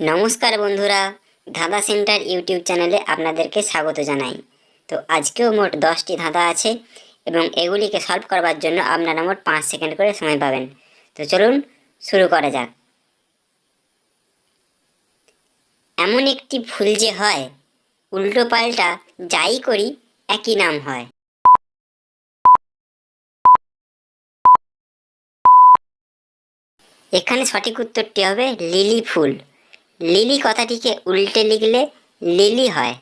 নমস্কার বন্ধুরা, ধাঁধা সেন্টার ইউটিউব চ্যানেলে আপনাদেরকে স্বাগত জানাই। তো আজকেও মোট দশটি ধাঁধা আছে এবং এগুলিকে সলভ করবার জন্য আপনারা মোট পাঁচ সেকেন্ড করে সময় পাবেন। তো চলুন শুরু করা যাক। এমন একটি ফুল যে হয়, উল্টো পাল্টা যাই করি একই নাম হয়। এখানে সঠিক উত্তরটি হবে লিলি ফুল। লিলি কথাটিকে উল্টে লিখলে লিলি হয়।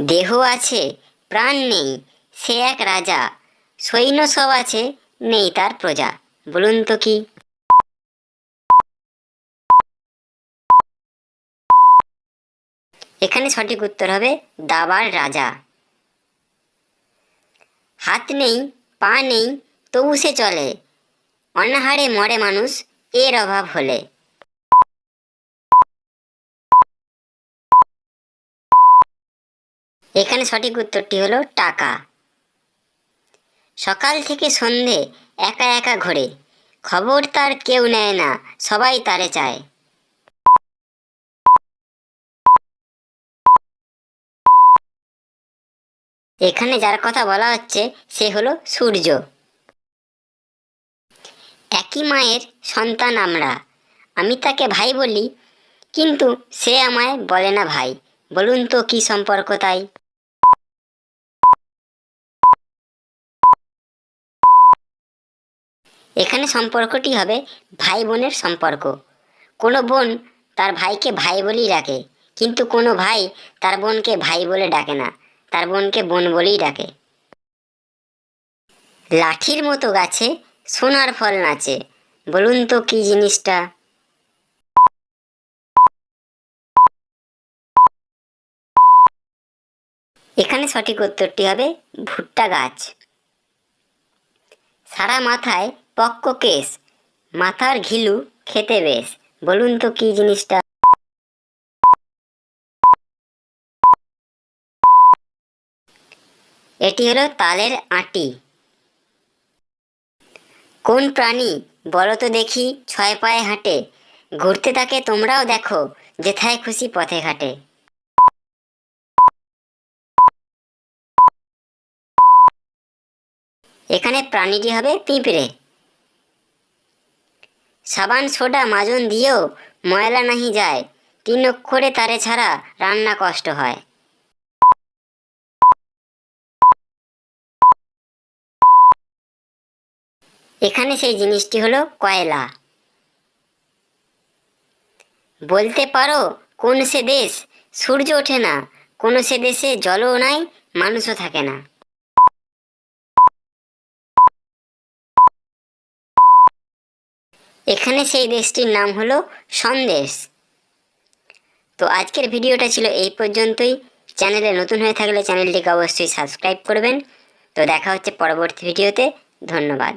দেহ আছে, প্রাণ নেই, সে এক রাজা। সৈন্য সব আছে, নেই তার প্রজা। বলুন তো কি? এখানে সঠিক উত্তর হবে দাবার রাজা। হাত নেই, পা নেই, তবু সে চলে। অনাহারে মরে মানুষ, এর অভাব হলে। এখানে সঠিক উত্তরটি হলো টাকা। সকাল থেকে সন্ধে একা একা ঘোরে। খবর তার কেউ নেয় না, সবাই তারে চায়। এখানে যার কথা বলা হচ্ছে, সে হলো সূর্য। একই মায়ের সন্তান আমরা। আমি তাকে ভাই বলি, কিন্তু সে আমায় বলে না ভাই। বলুন তো কি সম্পর্ক তাই? এখানে সম্পর্কটি হবে ভাই বোনের সম্পর্ক। কোনো বোন তার ভাইকে ভাই বলেই ডাকে, কিন্তু কোনো ভাই তার বোনকে ভাই বলে ডাকে না, তার বোনকে বোন বলেই ডাকে। লাঠির মতো গাছে সোনার ফল নাচে, বলুন তো কি জিনিসটা? এখানে সঠিক উত্তরটি হবে ভুট্টা গাছ। সারা মাথায় পক্ক কেস। মাথার ঘিলু খেতে বেশ। বলুন তো কি জিনিসটা? এটি হলো তালের আটি। কোন প্রাণী? বলো তো দেখি, ছয় পায়ে হাঁটে। ঘুরতে থাকে তোমরাও দেখো, যেথায় খুশি পথে ঘাটে। এখানে প্রাণীটি হবে পিঁপড়ে। সাবান সোডা মাজন দিয়েও ময়লা নাহি যায়, তিন অক্ষরে তারে ছাড়া রান্না কষ্ট হয়। এখানে সেই জিনিসটি হলো কয়লা। বলতে পারো, কোন সে দেশ সূর্য ওঠে না, কোনো সে দেশে জলও নাই, মানুষও থাকে না। এখানে সেই দেশটির নাম হলো সন্দেশ। তো আজকের ভিডিওটা ছিল এই পর্যন্তই। চ্যানেলে নতুন হয়ে থাকলে চ্যানেলটিকে অবশ্যই সাবস্ক্রাইব করবেন। তো দেখা হচ্ছে পরবর্তী ভিডিওতে। ধন্যবাদ।